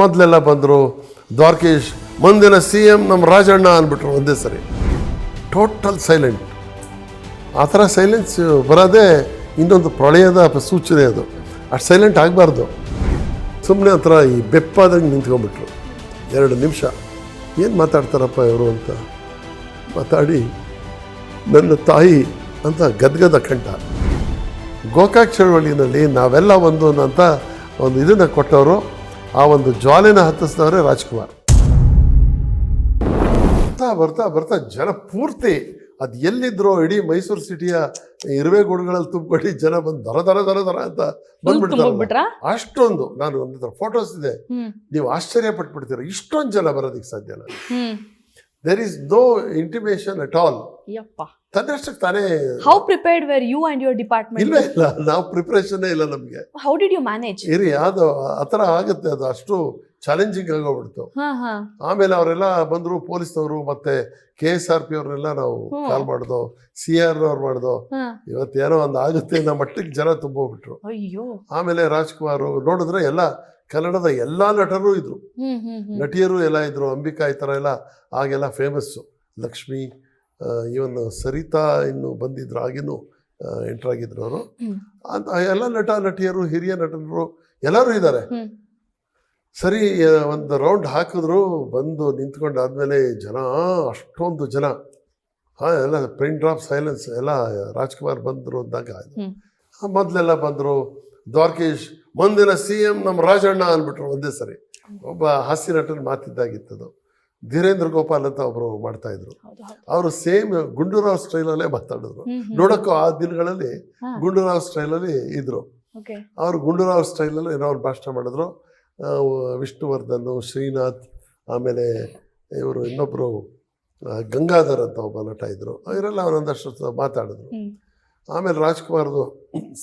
ಮೊದಲೆಲ್ಲ ಬಂದರು, ದ್ವಾರಕೀಶ್, ಮುಂದಿನ ಸಿ ಎಂ ನಮ್ಮ ರಾಜಣ್ಣ ಅಂದ್ಬಿಟ್ರು ಒಂದೇ ಸರಿ. ಟೋಟಲ್ ಸೈಲೆಂಟ್ ಆ ಥರ ಸೈಲೆನ್ಸ್ ಬರೋದೇ ಇನ್ನೊಂದು ಪ್ರಳಯದ ಸೂಚನೆ ಅದು. ಅಷ್ಟು ಸೈಲೆಂಟ್ ಆಗಬಾರ್ದು. ಸುಮ್ಮನೆ ಒಂಥರ ಈ ಬೆಪ್ಪಾದಂಗೆ ನಿಂತ್ಕೊಂಡ್ಬಿಟ್ರು. ಎರಡು ನಿಮಿಷ. ಏನು ಮಾತಾಡ್ತಾರಪ್ಪ ಇವರು ಅಂತ ಮಾತಾಡಿ, ನನ್ನ ತಾಯಿ ಅಂತ ಗದ್ಗದ ಕಂಠ. ಗೋಕಾಕ್ ಚಳವಳಿನಲ್ಲಿ ನಾವೆಲ್ಲ ಒಂದು ಅಂತ ಒಂದು ಇದನ್ನು ಕೊಟ್ಟವರು. ಆ ಒಂದು ಜ್ವಾಲೆನ ಹತ್ತಿಸಿದವರೇ ರಾಜ್ಕುಮಾರ್. ಬರ್ತಾ ಬರ್ತಾ ಬರ್ತಾ ಜನ ಪೂರ್ತಿ ಅದು ಎಲ್ಲಿದ್ರೋ ಇಡೀ ಮೈಸೂರು ಸಿಟಿಯ ಇರುವೆಗೂಡುಗಳಲ್ಲಿ ತುಂಬಿಕೊಂಡು ಜನ ಬಂದು ದರ ದರ ದರ ದರ ಅಂತ ಬಂದ್ಬಿಡ್ತಾರೆ ಅಷ್ಟೊಂದು ನಾನು ಒಂದು ಫೋಟೋಸ್ ಇದೆ. ನೀವು ಆಶ್ಚರ್ಯ ಪಟ್ಬಿಡ್ತೀರ ಇಷ್ಟೊಂದು ಜನ ಬರೋದಕ್ಕೆ ಹ್ಮ್. There is no intimation at all ತನ್ನಷ್ಟಕ್ಕೆ ತಾನೇ how prepared were you and your department ಇಲ್ಲ ಇಲ್ಲ ನಾವು ಪ್ರಿಪ್ರೇಷನ್ನೇ ಇಲ್ಲ ನಮಗೆ. ಹೌ ಡಿಡ್ ಯು ಮ್ಯಾನೇಜ್ ಇರಿ ಅದು ಆ ಥರ ಆಗುತ್ತೆ ಅದು ಅಷ್ಟು ಚಾಲೆಂಜಿಂಗ್ ಆಗೋಗ್ಬಿಡ್ತು. ಆಮೇಲೆ ಅವರೆಲ್ಲ ಬಂದರು ಪೊಲೀಸ್ನವರು ಮತ್ತೆ ಕೆ ಎಸ್ ಆರ್ ಪಿ ಅವ್ರನ್ನೆಲ್ಲ ನಾವು. ಕಾಲ್ ಮಾಡ್ದೋ ಸಿ ಆರ್ ಅವ್ರು ಮಾಡ್ದೋ ಇವತ್ತೇನೋ ಒಂದು ಆಗುತ್ತೆ ನಮ್ಮ ಮಟ್ಟಿಗೆ ಜನ ತುಂಬೋಗ್ಬಿಟ್ರು. ಆಮೇಲೆ ರಾಜ್ಕುಮಾರ್ ನೋಡಿದ್ರೆ ಎಲ್ಲ ಕನ್ನಡದ ಎಲ್ಲ ನಟರು ಇದ್ರು. ನಟಿಯರು ಎಲ್ಲ ಇದ್ರು ಅಂಬಿಕಾ ಈ ಥರ ಎಲ್ಲ ಆಗೆಲ್ಲ ಫೇಮಸ್ಸು ಲಕ್ಷ್ಮಿ ಇವನ್ ಸರಿತಾ ಇನ್ನು ಬಂದಿದ್ರು ಆಗಿನೂ ಎಂಟರ್ ಆಗಿದ್ರು ಅವರು. ಅಂತ ಎಲ್ಲ ನಟ ನಟಿಯರು ಹಿರಿಯ ನಟರು ಎಲ್ಲರೂ ಇದ್ದಾರೆ. ಸರಿ ಒಂದು ರೌಂಡ್ ಹಾಕಿದ್ರು ಬಂದು ನಿಂತ್ಕೊಂಡಾದ್ಮೇಲೆ ಜನ ಅಷ್ಟೊಂದು ಜನ. ಹಾಂ ಎಲ್ಲ ಪ್ರಿಂಟ್ ಡ್ರಾಪ್ ಸೈಲೆನ್ಸ್ ಎಲ್ಲ ರಾಜ್ಕುಮಾರ್ ಬಂದರು ಅಂದಾಗ. ಮೊದಲೆಲ್ಲ ಬಂದರು ದ್ವಾರಕೀಶ್ ಮುಂದಿನ ಸಿ ಎಂ ನಮ್ಮ ರಾಜಣ್ಣ ಅಂದ್ಬಿಟ್ರು ಒಂದೇ ಸರಿ. ಒಬ್ಬ ಹಾಸ್ಯ ನಟನ ಮಾತಿದ್ದಾಗಿತ್ತದು. ಧೀರೇಂದ್ರ ಗೋಪಾಲ್ ಅಂತ ಒಬ್ಬರು ಮಾಡ್ತಾ ಇದ್ರು. ಅವರು ಸೇಮ್ ಗುಂಡೂರಾವ್ ಸ್ಟೈಲಲ್ಲೇ ಮಾತಾಡಿದ್ರು. ನೋಡಕ್ಕೂ ಆ ದಿನಗಳಲ್ಲಿ. ಗುಂಡೂರಾವ್ ಸ್ಟೈಲಲ್ಲಿ ಇದ್ರು. ಅವ್ರು ಗುಂಡೂರಾವ್ ಸ್ಟೈಲಲ್ಲಿ ಏನೋ ಅವ್ರು ಭಾಷಣ ಮಾಡಿದ್ರು. ವಿಷ್ಣುವರ್ಧನ್ ಶ್ರೀನಾಥ್ ಆಮೇಲೆ ಇವರು ಇನ್ನೊಬ್ಬರು ಗಂಗಾಧರ್ ಅಂತ ಒಬ್ಬ ನಟ ಇದ್ರು. ಇವರೆಲ್ಲ ಅವರೊಂದಷ್ಟು ಮಾತಾಡಿದ್ರು. ಆಮೇಲೆ ರಾಜ್ಕುಮಾರ್ದು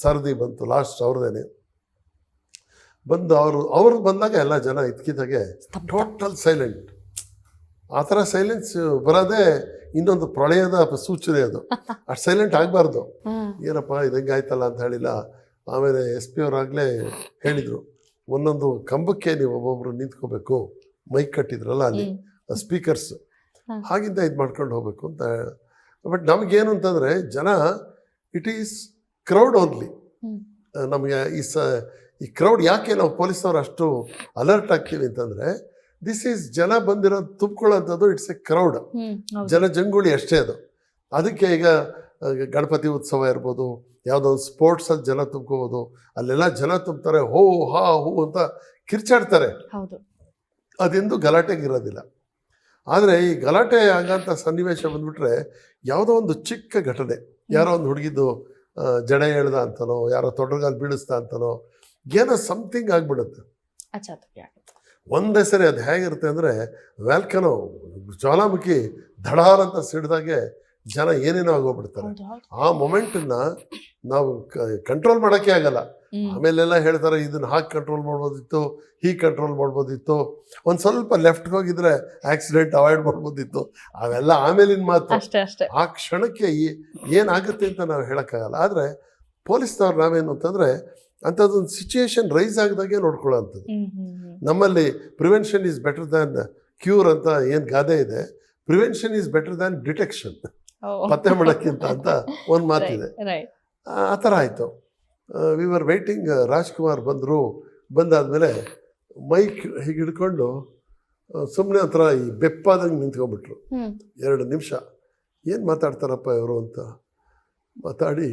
ಸರದಿ ಬಂತು ಲಾಸ್ಟ್ ಅವ್ರದ್ದೇನೆ ಬಂದು ಅವರು ಅವ್ರು ಬಂದಾಗ ಎಲ್ಲ ಜನ ಇದ್ಕಿದ್ದಾಗೆ ಟೋಟಲ್ ಸೈಲೆಂಟ್ ಆ ಥರ ಸೈಲೆನ್ಸ್ ಬರೋದೇ ಇನ್ನೊಂದು ಪ್ರಳಯದ ಸೂಚನೆ ಅದು. ಅಷ್ಟು ಸೈಲೆಂಟ್ ಆಗಬಾರ್ದು. ಏನಪ್ಪ ಹೆಂಗೆ ಆಯ್ತಲ್ಲ ಅಂತ ಹೇಳಿಲ್ಲ. ಆಮೇಲೆ ಎಸ್ ಪಿ ಅವರಾಗಲೇ ಹೇಳಿದರು ಒಂದೊಂದು ಕಂಬಕ್ಕೆ ನೀವು ಒಬ್ಬೊಬ್ಬರು ನಿಂತ್ಕೋಬೇಕು. ಮೈಕ್ ಕಟ್ಟಿದ್ರಲ್ಲ ಅಲ್ಲಿ ಸ್ಪೀಕರ್ಸ್. ಹಾಗಿಂದ ಇದು ಮಾಡ್ಕೊಂಡು ಹೋಗಬೇಕು ಅಂತ ಬಟ್ ನಮಗೇನು ಅಂತಂದರೆ ಜನ ಇಟ್ ಈಸ್ ಕ್ರೌಡ್ ಓನ್ಲಿ ನಮಗೆ ಈ ಸ ಈ ಕ್ರೌಡ್ ಯಾಕೆ ನಾವು ಪೊಲೀಸ್ನವ್ರು ಅಷ್ಟು ಅಲರ್ಟ್ ಆಗ್ತೀವಿ ಅಂತಂದ್ರೆ ದಿಸ್ ಈಸ್ ಜನ ಬಂದಿರೋದು ತುಂಬ್ಕೊಳ್ಳೋಂಥದ್ದು ಇಟ್ಸ್ ಎ ಕ್ರೌಡ್ ಜನ ಜಂಗುಳಿ ಅಷ್ಟೇ ಅದು. ಅದಕ್ಕೆ ಈಗ ಗಣಪತಿ ಉತ್ಸವ ಇರ್ಬೋದು ಯಾವುದೋ ಒಂದು ಸ್ಪೋರ್ಟ್ಸಲ್ಲಿ ಜನ ತುಂಬ್ಕೋಬೋದು ಅಲ್ಲೆಲ್ಲ ಜನ ತುಂಬ್ತಾರೆ ಹೋ ಹಾ ಹೂ ಅಂತ ಕಿರ್ಚಾಡ್ತಾರೆ. ಅದೆಂದು ಗಲಾಟೆಗೆ ಇರೋದಿಲ್ಲ. ಆದರೆ ಈ ಗಲಾಟೆ ಆಗಂಥ ಸನ್ನಿವೇಶ ಬಂದ್ಬಿಟ್ರೆ ಯಾವುದೋ ಒಂದು ಚಿಕ್ಕ ಘಟನೆ. ಯಾರೋ ಒಂದು ಹುಡುಗಿದ್ದು ಜಡ ಎಳ್ದ ಅಂತನೋ ಯಾರೋ ತೊಡಗಾಲ್ ಬೀಳಿಸ್ದ ಅಂತನೋ ಏನೋ ಸಮಥಿಂಗ್ ಆಗ್ಬಿಡುತ್ತೆ. ಒಂದೇ ಸರಿ ಅದು ಹೇಗಿರುತ್ತೆ ಅಂದರೆ ವ್ಯಾಲ್ಕನೋ ಜ್ವಾಲಾಮುಖಿ ಧಡಾರ್ ಅಂತ ಸಿಡ್ದಾಗೆ ಜನ ಏನೇನೋ ಆಗೋಗ್ಬಿಡ್ತಾರೆ. ಆ ಮೊಮೆಂಟನ್ನ ನಾವು ಕಂಟ್ರೋಲ್ ಮಾಡೋಕ್ಕೆ ಆಗಲ್ಲ. ಆಮೇಲೆಲ್ಲ ಹೇಳ್ತಾರೆ ಇದನ್ನ ಹಾಕಿ ಕಂಟ್ರೋಲ್ ಮಾಡ್ಬೋದಿತ್ತು ಹೀಗೆ ಕಂಟ್ರೋಲ್ ಮಾಡ್ಬೋದಿತ್ತು. ಒಂದು ಸ್ವಲ್ಪ ಲೆಫ್ಟ್ಗೆ ಹೋಗಿದ್ರೆ ಆಕ್ಸಿಡೆಂಟ್ ಅವಾಯ್ಡ್ ಮಾಡ್ಬೋದಿತ್ತು. ಅವೆಲ್ಲ ಆಮೇಲಿನ ಮಾತು. ಅಷ್ಟೇ ಅಷ್ಟೇ. ಆ ಕ್ಷಣಕ್ಕೆ ಏನಾಗುತ್ತೆ ಅಂತ ನಾವು ಹೇಳೋಕ್ಕಾಗಲ್ಲ. ಆದರೆ ಪೊಲೀಸ್ನವ್ರು ನಾವೇನು ಅಂತಂದರೆ ಅಂಥದ್ದೊಂದು ಸಿಚುಯೇಷನ್ ರೈಸ್ ಆಗದಾಗೆ ಹ್ಮ್ ನಮ್ಮಲ್ಲಿ prevention is better than cure ಅಂತ ಏನು ಗಾದೆ ಇದೆ. Prevention is better than detection ಪತ್ತೆ ಮಾಡೋಕ್ಕಿಂತ ಅಂತ ಒಂದು ಮಾತಿದೆ. ಆ ಥರ ಆಯಿತು. ವಿ ಆರ್ ವೈಟಿಂಗ್ ರಾಜ್ಕುಮಾರ್ ಬಂದರು. ಬಂದಾದಮೇಲೆ ಮೈಕ್ ಹೀಗೆ ಹಿಡ್ಕೊಂಡು ಸುಮ್ಮನೆ ಒಂಥರ ಈ ಬೆಪ್ಪಾದಂಗೆ ನಿಂತ್ಕೊಂಡ್ಬಿಟ್ರು. ಎರಡು ನಿಮಿಷ. ಏನು ಮಾತಾಡ್ತಾರಪ್ಪ ಇವರು ಅಂತ ಮಾತಾಡಿ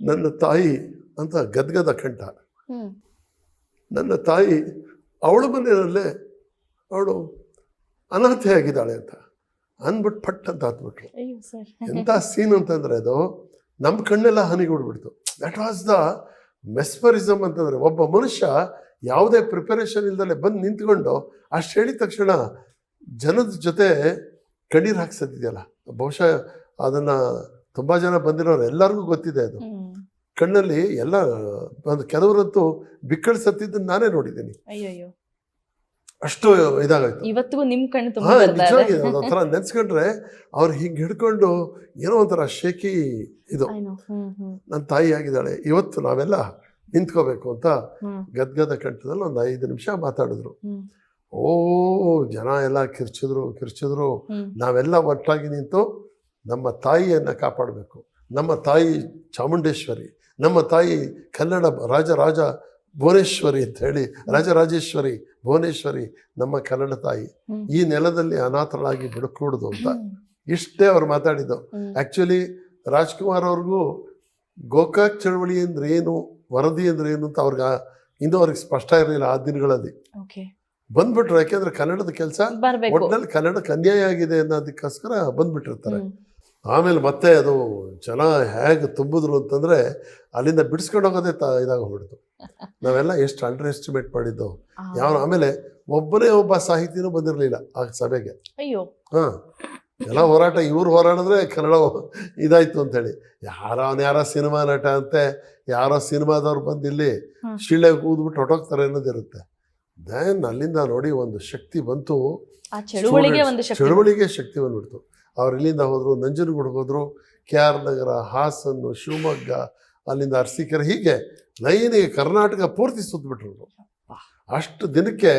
ನನ್ನ ತಾಯಿ ಅಂತ ಗದ್ಗದ ಕಂಠ. ನನ್ನ ತಾಯಿ ಅವಳು ಮನೆಯಲ್ಲೇ ಅವಳು ಅನಾಥೆ ಆಗಿದ್ದಾಳೆ ಅಂತ. ಅಂದ್ಬಿಟ್ಟು ಪಟ್ ಅಂತ ಹತ್ಬಿಟ್ರು ಎಂಥ ಸೀನ್ ಅಂತಂದರೆ ಅದು ನಮ್ಮ ಕಣ್ಣೆಲ್ಲ ಹನಿಗೂಡ್ಬಿಡ್ತು. ದಟ್ ವಾಸ್ ದ ಮೆಸ್ಪರಿಸಮ್ ಅಂತಂದರೆ ಒಬ್ಬ ಮನುಷ್ಯ ಯಾವುದೇ ಪ್ರಿಪರೇಷನ್ ಇಲ್ದಲೆ ಬಂದು ನಿಂತ್ಕೊಂಡು ಅಷ್ಟು ಹೇಳಿದ ತಕ್ಷಣ ಜನದ ಜೊತೆ ಕಣ್ಣೀರು ಹಾಕ್ಸತ್ತಿದೆಯಲ್ಲ ಬಹುಶಃ ಅದನ್ನು ತುಂಬ ಜನ ಬಂದಿರೋರು ಎಲ್ಲರಿಗೂ ಗೊತ್ತಿದೆ ಅದು. ಕಣ್ಣಲ್ಲಿ ಎಲ್ಲ ಒಂದು ಕೆಲವರಂತೂ ಬಿಕ್ಕಳಿಸತ್ತಿದ್ದನ್ನು ನಾನೇ ನೋಡಿದ್ದೀನಿ. ಅಷ್ಟು ಇದಾಗೋಯ್ತು. ಇವತ್ತಿಗೂ ನಿಮ್ ಕಣ್ಣು ಹಾ ನಿಜವಾಗಿ ಒಂಥರ ನೆನ್ಸ್ಕೊಂಡ್ರೆ ಅವ್ರು ಹಿಂಗೆ ಹಿಡ್ಕೊಂಡು ಏನೋ ಒಂಥರ ಶೇಕಿ ಇದು. ನನ್ನ ತಾಯಿ ಆಗಿದ್ದಾಳೆ. ಇವತ್ತು ನಾವೆಲ್ಲ ನಿಂತ್ಕೋಬೇಕು ಅಂತ ಗದ್ಗದ ಕಂಠದಲ್ಲಿ ಒಂದು ಐದು ನಿಮಿಷ ಮಾತಾಡಿದ್ರು. ಓ ಜನ ಎಲ್ಲ ಕಿರ್ಚಿದ್ರು ಕಿರ್ಚಿದ್ರು. ನಾವೆಲ್ಲ ಒಟ್ಟಾಗಿ ನಿಂತು ನಮ್ಮ ತಾಯಿಯನ್ನು ಕಾಪಾಡಬೇಕು. ನಮ್ಮ ತಾಯಿ ಚಾಮುಂಡೇಶ್ವರಿ. ನಮ್ಮ ತಾಯಿ ಕನ್ನಡ ರಾಜ ರಾಜ ಭುವನೇಶ್ವರಿ ಅಂತ ಹೇಳಿ ರಾಜರಾಜೇಶ್ವರಿ ಭುವನೇಶ್ವರಿ ನಮ್ಮ ಕನ್ನಡ ತಾಯಿ ಈ ನೆಲದಲ್ಲಿ ಅನಾಥರಾಗಿ ಬಿಡಕೂಡುದು ಅಂತ ಇಷ್ಟೇ ಅವ್ರು ಮಾತಾಡಿದ್ದು. ಆ್ಯಕ್ಚುಲಿ ರಾಜ್ಕುಮಾರ್ ಅವ್ರಿಗೂ ಗೋಕಾಕ್ ಚಳವಳಿ ಅಂದ್ರೆ ಏನು ವರದಿ ಅಂದ್ರೆ ಏನು ಅಂತ ಅವ್ರಿಗೆ ಇನ್ನೂ ಅವ್ರಿಗೆ ಸ್ಪಷ್ಟ ಇರಲಿಲ್ಲ ಆ ದಿನಗಳಲ್ಲಿ. ಬಂದ್ಬಿಟ್ರು ಯಾಕೆಂದ್ರೆ ಕನ್ನಡದ ಕೆಲಸ ಒಟ್ಟಿನಲ್ಲಿ ಕನ್ನಡಕ್ಕೆ ಅನ್ಯಾಯ ಆಗಿದೆ ಅನ್ನೋದಕ್ಕೋಸ್ಕರ ಬಂದ್ಬಿಟ್ಟಿರ್ತಾರೆ. ಆಮೇಲೆ ಮತ್ತೆ ಅದು ಜನ ಹೇಗೆ ತುಂಬಿದ್ರು ಅಂತಂದ್ರೆ ಅಲ್ಲಿಂದ ಬಿಡಿಸ್ಕೊಂಡು ಹೋಗೋದೇ ತ ಇದಾಗೋಗ್ಬಿಡ್ತು ನಾವೆಲ್ಲ ಎಷ್ಟು ಅಂಡರ್ ಎಸ್ಟಿಮೇಟ್ ಮಾಡಿದ್ದು. ಯಾವ ಆಮೇಲೆ ಒಬ್ಬನೇ ಒಬ್ಬ ಸಾಹಿತಿನೂ ಬಂದಿರಲಿಲ್ಲ ಆ ಸಭೆಗೆ. ಅಯ್ಯೋ. ಹಾಂ ಎಲ್ಲ ಹೋರಾಟ ಇವ್ರು ಹೋರಾಡಿದ್ರೆ ಕನ್ನಡ ಇದಾಯ್ತು ಅಂತೇಳಿ ಯಾರೋ ಅವ್ನು ಯಾರೋ ಸಿನಿಮಾ ನಟ ಅಂತೆ ಯಾರೋ ಸಿನಿಮಾದವ್ರು ಬಂದು ಇಲ್ಲಿ. ಶಿಳ್ಳೆ ಕೂದ್ಬಿಟ್ಟು ಹೊಟ್ಟೋಗ್ತಾರೆ ಅನ್ನೋದಿರುತ್ತೆ ದೆನ್ ಅಲ್ಲಿಂದ ನೋಡಿ ಒಂದು ಶಕ್ತಿ ಬಂತು. ಚಳುವಳಿಗೆ ಶಕ್ತಿ ಬಂದ್ಬಿಡ್ತು. ಅವ್ರು ಇಲ್ಲಿಂದ ಹೋದರು ನಂಜನಗೂಡಿಗೆ ಹೋದರು ಕೆ ಆರ್ ನಗರ ಹಾಸನ್ನು ಶಿವಮೊಗ್ಗ ಅಲ್ಲಿಂದ ಅರಸೀಕೆರೆ ಹೀಗೆ ಲೈನಿಗೆ ಕರ್ನಾಟಕ ಪೂರ್ತಿ ಸುತ್ತಬಿಟ್ರು. ಅಷ್ಟು ದಿನಕ್ಕೆ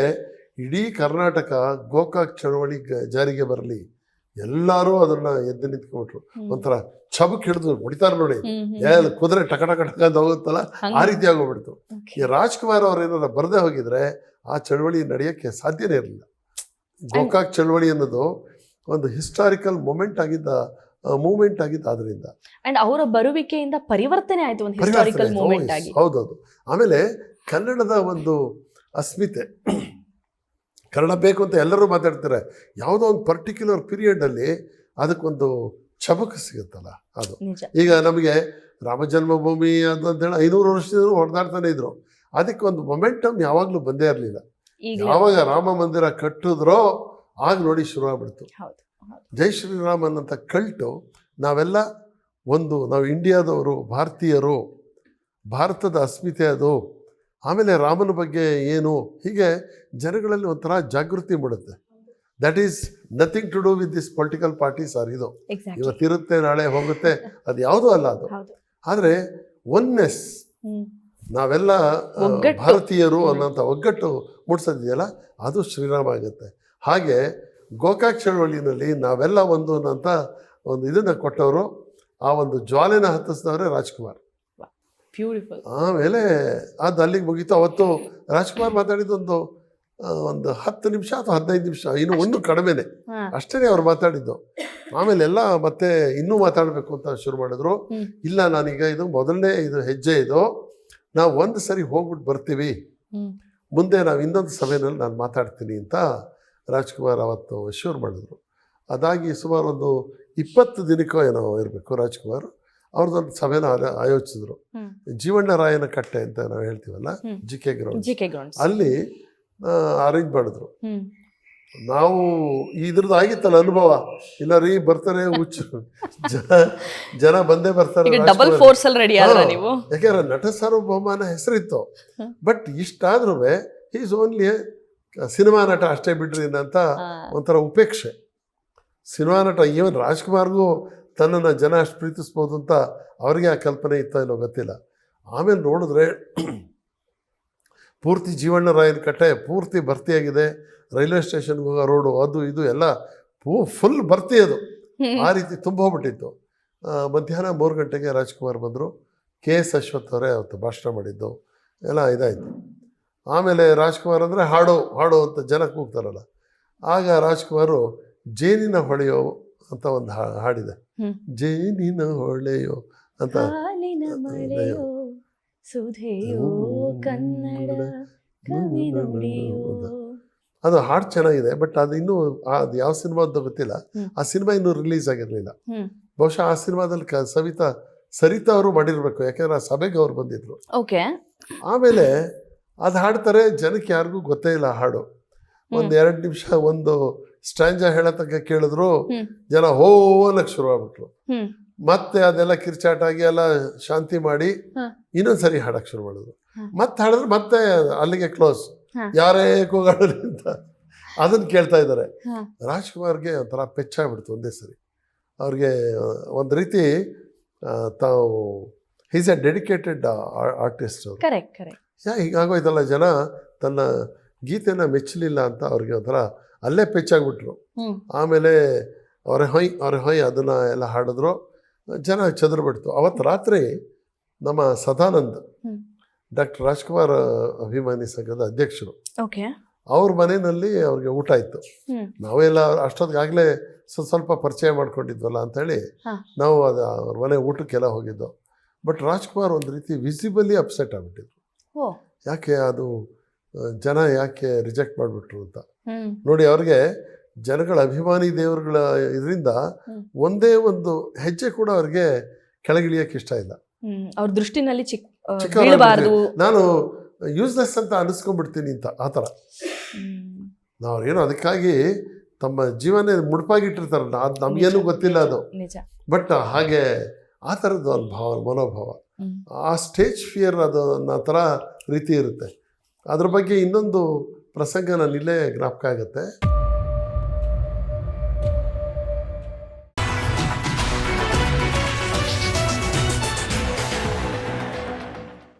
ಇಡೀ ಕರ್ನಾಟಕ ಗೋಕಾಕ್ ಚಳವಳಿ ಜಾರಿಗೆ ಬರಲಿ. ಎಲ್ಲರೂ ಅದನ್ನ ಎದ್ದು ನಿಂತ್ಕೊಂಡ್ಬಿಟ್ರು. ಒಂಥರ ಚಬಕ್ ಹಿಡಿದು ಹೊಡಿತಾರೆ ನೋಡಿ. ಹ್ಮ್, ಕುದುರೆ ಟಕ ಟಕ ಟಕ ಅಂತ ಹೋಗುತ್ತಲ್ಲ ಆ ರೀತಿ ಆಗೋಗ್ಬಿಡ್ತು. ಈ ರಾಜ್ಕುಮಾರ್ ಅವ್ರು ಏನಾರ ಬರದೇ ಹೋಗಿದ್ರೆ ಆ ಚಳವಳಿ ನಡೆಯೋಕ್ಕೆ ಸಾಧ್ಯನೇ ಇರಲಿಲ್ಲ. ಗೋಕಾಕ್ ಚಳವಳಿ ಅನ್ನೋದು ಒಂದು ಹಿಸ್ಟಾರಿಕಲ್ ಮೊಮೆಂಟ್ ಆಗಿದ್ದ ಮೂಮೆಂಟ್ ಆಗಿತ್ತು ಅದರಿಂದ ಅಂಡ್ ಅವರ ಬರುವಿಕೆಯಿಂದ ಪರಿವರ್ತನೆ ಆಯಿತು ಒಂದು ಹಿಸ್ಟಾರಿಕಲ್. ಮೂಮೆಂಟ್ ಆಗಿ. ಹೌದೌದು. ಆಮೇಲೆ ಕನ್ನಡದ ಒಂದು ಅಸ್ಮಿತೆ. ಕನ್ನಡ ಬೇಕು ಅಂತ ಎಲ್ಲರೂ ಮಾತಾಡ್ತಾರೆ. ಯಾವುದೋ ಒಂದು ಪರ್ಟಿಕ್ಯುಲರ್ ಪೀರಿಯಡಲ್ಲಿ ಅದಕ್ಕೊಂದು ಚಬಕ ಸಿಗುತ್ತಲ್ಲ ಅದು. ಈಗ ನಮಗೆ ರಾಮ ಜನ್ಮಭೂಮಿ ಅಂತೇಳಿ ಐನೂರು ವರ್ಷದಿಂದ ಹೊಡೆದಾಡ್ತಾನೆ ಇದ್ರು. ಅದಕ್ಕೆ ಒಂದು ಮೊಮೆಂಟಮ್ ಯಾವಾಗಲೂ ಬಂದೇ ಇರಲಿಲ್ಲ. ಯಾವಾಗ ರಾಮ ಮಂದಿರ ಕಟ್ಟಿದ್ರೋ ಆಗ ನೋಡಿ ಶುರುವಾಗ್ಬಿಡ್ತು. ಜೈ ಶ್ರೀರಾಮ್ ಅನ್ನೋಂಥ ಕಲ್ಟು ನಾವೆಲ್ಲ ಒಂದು ನಾವು ಇಂಡಿಯಾದವರು ಭಾರತೀಯರು ಭಾರತದ ಅಸ್ಮಿತೆ ಅದು. ಆಮೇಲೆ ರಾಮನ ಬಗ್ಗೆ ಏನು ಹೀಗೆ ಜನಗಳಲ್ಲಿ ಒಂಥರ ಜಾಗೃತಿ ಮೂಡುತ್ತೆ. That is nothing to do with this political parties are ಇದು. ಇವತ್ತಿರುತ್ತೆ ನಾಳೆ ಹೋಗುತ್ತೆ ಅದು ಯಾವುದೂ ಅಲ್ಲ ಅದು. ಆದರೆ ಒನ್ನೆಸ್ ನಾವೆಲ್ಲ ಭಾರತೀಯರು ಅನ್ನೋಂಥ ಒಗ್ಗಟ್ಟು ಮೂಡಿಸೋದಿದೆಯಲ್ಲ ಅದು ಶ್ರೀರಾಮ ಆಗುತ್ತೆ. ಹಾಗೆ ಗೋಕಾಕ್ ಚಳವಳಿನಲ್ಲಿ ನಾವೆಲ್ಲ ಒಂದು ಅಂತ ಒಂದು ಇದನ್ನು ಕೊಟ್ಟವರು ಆ ಒಂದು ಜ್ವಾಲೆನ ಹತ್ತಿಸಿದವರೇ ರಾಜ್ಕುಮಾರ್. ಬ್ಯೂಟಿಫುಲ್ ಆಮೇಲೆ ಅದು ಅಲ್ಲಿಗೆ ಮುಗೀತು. ಅವತ್ತು ರಾಜ್ಕುಮಾರ್ ಮಾತಾಡಿದ್ದೊಂದು ಒಂದು ಹತ್ತು ನಿಮಿಷ ಅಥವಾ ಹದಿನೈದು ನಿಮಿಷ ಇನ್ನು ಒಂದು ಕಡಿಮೆನೆ. ಅಷ್ಟೇ ಅವ್ರು ಮಾತಾಡಿದ್ದು. ಆಮೇಲೆ ಎಲ್ಲ ಮತ್ತೆ ಇನ್ನೂ ಮಾತಾಡಬೇಕು ಅಂತ ಶುರು ಮಾಡಿದ್ರು. ಇಲ್ಲ ನಾನೀಗ ಇದು ಮೊದಲನೇ ಇದು ಹೆಜ್ಜೆ ಇದು. ನಾವು ಒಂದು ಸರಿ ಹೋಗ್ಬಿಟ್ಟು ಬರ್ತೀವಿ. ಮುಂದೆ ನಾವು ಇನ್ನೊಂದು ಸಭೆಯಲ್ಲಿ ನಾನು ಮಾತಾಡ್ತೀನಿ ಅಂತ ರಾಜ್ಕುಮಾರ್ ಅವತ್ತು ಶೂರ್ ಮಾಡಿದ್ರು. ಅದಾಗಿ ಸುಮಾರು ಒಂದು ಇಪ್ಪತ್ತು ದಿನಕ್ಕೋ ಏನೋ ಇರಬೇಕು ರಾಜ್ಕುಮಾರ್. ಅವ್ರದ್ದೊಂದು ಸಭೆನ ಆಯೋಜಿಸಿದ್ರು. ಜೀವಣ್ಣ ರಾಯನ ಕಟ್ಟೆ ಅಂತ ನಾವು ಹೇಳ್ತೀವಲ್ಲ. G K ground G K grounds. ಅಲ್ಲಿ ಅರೇಂಜ್ ಮಾಡಿದ್ರು. ನಾವು ಇದ್ರದ್ದು ಆಗಿತ್ತಲ್ಲ ಅನುಭವ. ಇಲ್ಲ ರೀ ಬರ್ತಾರೆ ಹುಚ್ಚು. ಜನ ಬಂದೇ ಬರ್ತಾರೆ ಈಗ ಡಬಲ್ ಫೋರ್ಸ್ ಅಲ್ಲಿ ರೆಡಿ ಆದ್ರ ನೀವು? ಯಾಕೆಂದ್ರೆ ನಟ ಸಾರ್ವಭೌಮನ ಹೆಸರಿತ್ತು. ಬಟ್ ಇಷ್ಟಾದ್ರೂ ಈಸ್ ಓನ್ಲಿ ಸಿನಿಮಾ ನಟ ಅಷ್ಟೇ ಬಿಡ್ರಿ ಅಂತ. ಒಂಥರ ಉಪೇಕ್ಷೆ. ಸಿನಿಮಾ ನಟ ಈವನ್ ರಾಜ್ಕುಮಾರ್ಗೂ ತನ್ನನ್ನು ಜನ ಅಷ್ಟು ಪ್ರೀತಿಸ್ಬೋದು ಅಂತ ಅವರಿಗೆ ಆ ಕಲ್ಪನೆ ಇತ್ತ ಇಲ್ಲೋ ಗೊತ್ತಿಲ್ಲ. ಆಮೇಲೆ ನೋಡಿದ್ರೆ ಪೂರ್ತಿ ಜೀವಣ್ಣ ರಾಯನ ಕಟ್ಟೆ ಪೂರ್ತಿ ಭರ್ತಿಯಾಗಿದೆ. ರೈಲ್ವೆ ಸ್ಟೇಷನ್ಗೆ ಹೋಗೋ ರೋಡು ಅದು ಇದು ಎಲ್ಲ ಪೂ ಫುಲ್ ಭರ್ತಿ ಅದು. ಆ ರೀತಿ ತುಂಬ ಹೋಗ್ಬಿಟ್ಟಿತ್ತು. ಮಧ್ಯಾಹ್ನ ಮೂರು ಗಂಟೆಗೆ ರಾಜ್ಕುಮಾರ್ ಬಂದರು. ಕೆ ಎಸ್ ಅಶ್ವಥ್ ಅವರೇ ಅವತ್ತು ಭಾಷಣ ಮಾಡಿದ್ದು. ಎಲ್ಲ ಇದಾಯಿತು. ಆಮೇಲೆ ರಾಜ್ಕುಮಾರ್ ಅಂದರೆ ಹಾಡು ಹಾಡು ಅಂತ ಜನ ಕೂಗ್ತಾರಲ್ಲ. ಆಗ ರಾಜ್ಕುಮಾರು ಜೇನಿನ ಹೊಳೆಯೋ ಅಂತ ಒಂದು ಹಾಡಿದೆ. ಜೇನಿನ ಹೊಳೆಯೋ ಅಂತ. ಅದು ಹಾಡು ಚೆನ್ನಾಗಿದೆ ಬಟ್ ಅದು ಇನ್ನೂ ಅದು ಯಾವ ಸಿನಿಮಾ ಅಂತ ಗೊತ್ತಿಲ್ಲ. ಆ ಸಿನಿಮಾ ಇನ್ನೂ ರಿಲೀಸ್ ಆಗಿರಲಿಲ್ಲ. ಬಹುಶಃ ಆ ಸಿನಿಮಾದಲ್ಲಿ ಕ ಸವಿತಾ ಸರಿತಾ ಅವರು ಮಾಡಿರಬೇಕು ಯಾಕಂದ್ರೆ ಆ ಸಭೆಗೆ ಅವ್ರು ಬಂದಿದ್ರು. ಓಕೆ. ಆಮೇಲೆ ಅದು ಹಾಡ್ತಾರೆ ಜನಕ್ಕೆ ಯಾರಿಗೂ ಗೊತ್ತೇ ಇಲ್ಲ ಹಾಡು. ಒಂದು ಎರಡು ನಿಮಿಷ ಒಂದು ಸ್ಟ್ಯಾಂಜ ಹೇಳೋ ತನಕ ಕೇಳಿದ್ರು ಜನ ಹೋ ಅನ್ನಕ್ಕೆ ಶುರು ಆಗ್ಬಿಟ್ರು. ಮತ್ತೆ ಅದೆಲ್ಲ ಕಿರ್ಚಾಟ ಆಗಿ ಎಲ್ಲ ಶಾಂತಿ ಮಾಡಿ. ಇನ್ನೊಂದ್ಸರಿ ಹಾಡಕ್ಕೆ ಶುರು ಮಾಡಿದ್ರು ಮತ್ತೆ ಹಾಡಿದ್ರೆ ಮತ್ತೆ ಅಲ್ಲಿಗೆ ಕ್ಲೋಸ್. ಯಾರೇ ಕೂಗಾಡಲಿ ಅಂತ ಅದನ್ನ ಕೇಳ್ತಾ ಇದ್ದಾರೆ. ರಾಜ್ಕುಮಾರ್ಗೆ ಒಂಥರ ಪೆಚ್ಚಾಗ್ಬಿಡ್ತು ಒಂದೇ ಸರಿ. ಅವ್ರಿಗೆ ಒಂದು ರೀತಿ ತಾವು is a dedicated artist correct correct yeah ಇದೆಲ್ಲ ಜನ ತನ್ನ ಗೀತೆನ ಮೆಚ್ಚಲಿಲ್ಲ ಅಂತ ಅವ್ರಿಗೆ ಒಂಥರ ಅಲ್ಲೇ ಪೆಚ್ಚಾಗ್ಬಿಟ್ರು. ಆಮೇಲೆ ಅವರ ಹೊಯ್ ಅವರ ಹೊಯ್ ಅದನ್ನು ಎಲ್ಲ ಹಾಡಿದ್ರು. ಜನ ಚದುರ್ಬಿಡ್ತು. ಅವತ್ತು ರಾತ್ರಿ ನಮ್ಮ ಸದಾನಂದ್ ಡಾಕ್ಟರ್ ರಾಜ್ಕುಮಾರ್ ಅಭಿಮಾನಿ ಸಂಘದ ಅಧ್ಯಕ್ಷರು. ಓಕೆ. ಅವ್ರ ಮನೆಯಲ್ಲಿ ಅವ್ರಿಗೆ ಊಟ ಇತ್ತು. ನಾವೆಲ್ಲ ಅಷ್ಟೊತ್ತಿಗಾಗಲೇ ಸ್ವಲ್ಪ ಸ್ವಲ್ಪ ಪರಿಚಯ ಮಾಡ್ಕೊಂಡಿದ್ವಲ್ಲ ಅಂತೇಳಿ. ನಾವು ಅದು ಅವ್ರ ಮನೆ ಊಟಕ್ಕೆಲ್ಲ ಹೋಗಿದ್ದೋ. ಬಟ್ ರಾಜ್ಕುಮಾರ್ ಒಂದು ರೀತಿ ವಿಸಿಬಲಿ ಅಪ್ಸೆಟ್ ಆಗಿಬಿಟ್ಟಿದ್ರು. ಯಾಕೆ ಅದು ಜನ ಯಾಕೆ ರಿಜೆಕ್ಟ್ ಮಾಡಿಬಿಟ್ರು ಅಂತ. ನೋಡಿ ಅವ್ರಿಗೆ ಜನಗಳ ಅಭಿಮಾನಿ ದೇವರುಗಳ ಇದರಿಂದ ಒಂದೇ ಒಂದು ಹೆಜ್ಜೆ ಕೂಡ ಅವ್ರಿಗೆ ಕೆಳಗಿಳಿಯಕ್ಕೆ ಇಷ್ಟ ಇಲ್ಲ. ಅವ್ರ ದೃಷ್ಟಿನಲ್ಲಿ ಚಿಕ್ಕ ನಾನು ಯೂಸ್ಲೆಸ್ ಅಂತ ಅನಿಸ್ಕೊಂಡ್ಬಿಡ್ತೀನಿ ಅಂತ ಆ ಥರ. ಏನೋ ಅದಕ್ಕಾಗಿ ತಮ್ಮ ಜೀವನ ಮುಡುಪಾಗಿಟ್ಟಿರ್ತಾರಲ್ಲ ಅದು ನಮಗೇನು ಗೊತ್ತಿಲ್ಲ ಅದು. ನಿಜ. ಬಟ್ ಹಾಗೆ ಆ ಥರದ್ದು ಒಂದು ಭಾವ ಮನೋಭಾವ. ಆ ಸ್ಟೇಜ್ ಫಿಯರ್ ಅದು ಥರ ರೀತಿ ಇರುತ್ತೆ. ಅದ್ರ ಬಗ್ಗೆ ಇನ್ನೊಂದು ಪ್ರಸಂಗ ನಾನು ಇಲ್ಲೇ ಜ್ಞಾಪಕ ಆಗುತ್ತೆ.